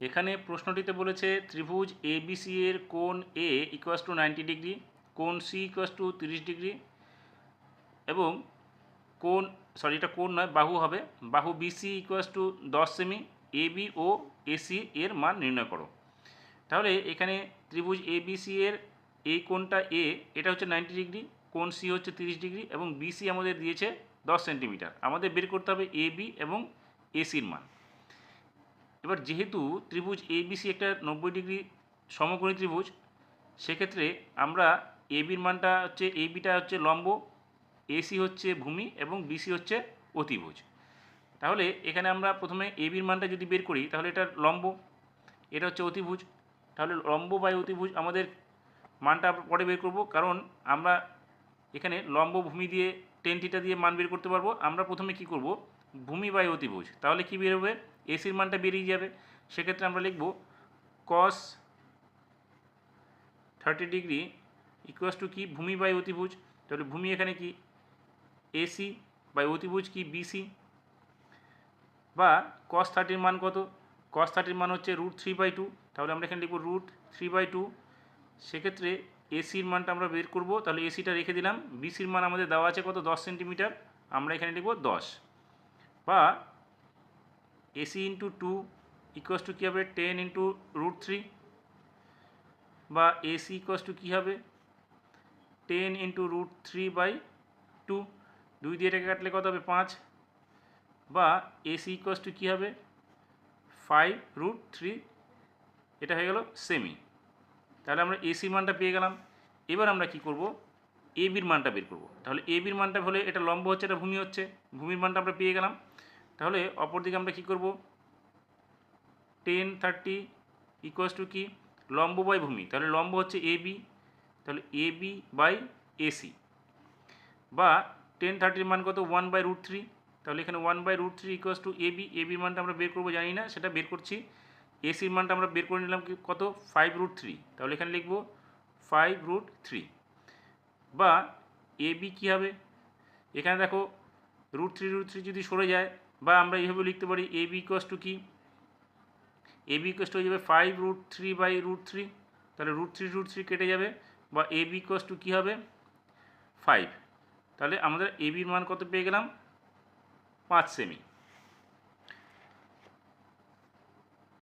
এখানে প্রশ্নটিতে বলেছে ত্রিভুজ এ বিসি এর কোণ A equals to ninety degree কোণ সি ইকুয়াস টু তিরিশ ডিগ্রি এবং কোণ সরি এটা কোণ নয়, বাহু হবে। বাহু বিসি ইকুয়াস টু দশ সেমি এ বি ও এসি এর মান নির্ণয় করো। তাহলে এখানে ত্রিভুজ এ বিসি এর এই কোণটা এ এটা হচ্ছে নাইনটি ডিগ্রি কোণ সি হচ্ছে তিরিশ ডিগ্রি এবং বিসি আমাদের দিয়েছে দশ সেন্টিমিটার আমাদের বের করতে হবে এ এবং এসির মান। এবার যেহেতু ত্রিভুজ এ বিসি একটা নব্বই ডিগ্রি সমকোণী ত্রিভুজ, সেক্ষেত্রে আমরা এ বির মানটা হচ্ছে, এ বিটা হচ্ছে লম্ব এসি হচ্ছে ভূমি এবং বিসি হচ্ছে অতিভুজ। তাহলে এখানে আমরা প্রথমে এ বির মানটা যদি বের করি, তাহলে এটা লম্ব, এটা হচ্ছে অতিভুজ। তাহলে লম্ব বাই অতিভুজ আমাদের মানটা পরে বের করব, কারণ আমরা এখানে লম্ব ভূমি দিয়ে টেন থিটা দিয়ে মান বের করতে পারব। আমরা প্রথমে কি করব? ভূমি বাই অতিভুজ। তাহলে কি বেরোবে এসির মানটা বেরিয়ে যাবে। সেক্ষেত্রে আমরা লিখব cos thirty degree equals to কি? ভূমি বাই অতিভুজ। তাহলে ভূমি এখানে কি? এসি বাই অতিভুজ কি? বিসি বা কস থার্টির মান কত? কস থার্টির মান হচ্ছে রুট থ্রি বাই টু তাহলে আমরা এখানে লিখব রুট থ্রি বাই টু সেক্ষেত্রে এসির মানটা আমরা বের করব। তাহলে এসিটা রেখে দিলাম। বিসির মান আমাদের দেওয়া আছে কত? দশ সেন্টিমিটার আমরা এখানে লিখব দশ। বা AC into two equals to কী হবে? টেন ইন্টু রুট থ্রি বা এসি ইকুয়াস টু কী হবে? Ten into root three by two দুই দিয়ে এটাকে কাটলে কত হবে? পাঁচ। বা এসি ইকুয়াস টু কী হবে? ফাইভ রুট থ্রি এটা হয়ে গেল সেমি তাহলে আমরা এসি মানটা পেয়ে গেলাম। এবার আমরা কি করব? এ বির মানটা বের করব। তাহলে এ বির মানটা হলে এটা লম্ব হচ্ছে, এটা ভূমি হচ্ছে। ভূমির মানটা আমরা পেয়ে গেলাম। তাহলে অপরদিকে আমরা কি করব? টেন থার্টি ইকুয়াস টু কি? লম্ব বাই ভূমি। তাহলে লম্ব হচ্ছে এ বি তাহলে এ বি বাই এসি বা টেন থার্টির মান কত? ওয়ান বাই রুট থ্রি তাহলে এখানে one by root three equals to A B A বির মানটা আমরা বের করব, জানি না, সেটা বের করছি। এসির মানটা আমরা বের করে নিলাম কত? ফাইভ রুট থ্রি তাহলে এখানে লিখব ফাইভ রুট থ্রি বা এ বি কী হবে? এখানে দেখো রুট থ্রি রুট থ্রি যদি সরে যায় বা আমরা এইভাবে লিখতে পারি এ বি ইকোয়াস টু কি? এ বি ইকোয়াস টু হয়ে যাবে five root three by root three তাহলে রুট থ্রি রুট থ্রি কেটে যাবে বা এ বি ইকোয়াস টু কী হবে? ফাইভ তাহলে আমাদের এ বির মান কত পেয়ে গেলাম? পাঁচ সেমি